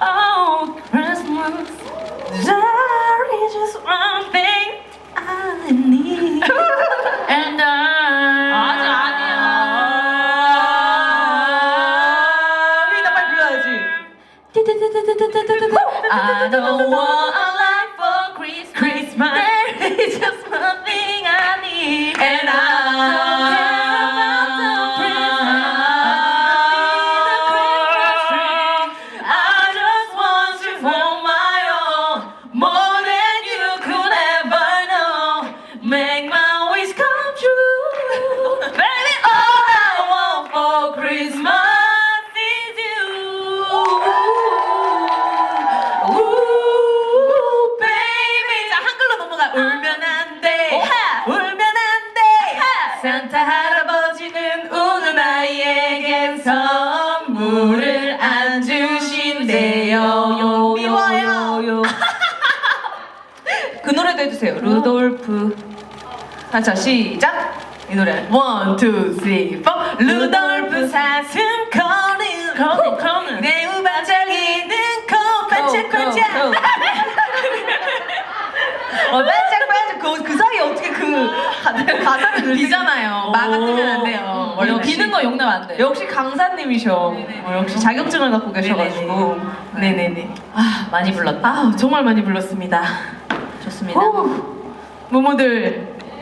Oh, Christmas, there is just one thing I need. And I. 아직 아니야. 휘나 빨리 불러야지. I don't want Make my wish come true, baby. All I want for Christmas is you. Ooh, baby. 자 한글로 넘어가. 울면 안 돼. 울면 안 돼. 산타 할아버지는 우는 아이에겐 선물을 안 주신대요. 미워요. 그 노래도 해주세요. 루돌프. 자, 자 시작. 이 노래. 원, 투, 쓰리, 포. 루돌프 사슴 커는 커는 커는 매우 반짝이는 코 반짝반짝. 어 반짝반짝 그, 그 사이에 어떻게 그 가- 가사를? 비잖아요. 마가 뜨면 안 돼요. 원래 역시. 비는 거 용납 안 돼. 역시 강사님이셔. 어, 역시 자격증을 갖고 계셔가지고. 네네네. 아 많이 불렀다. 아 정말 많이 불렀습니다. 좋습니다. 후, 모모들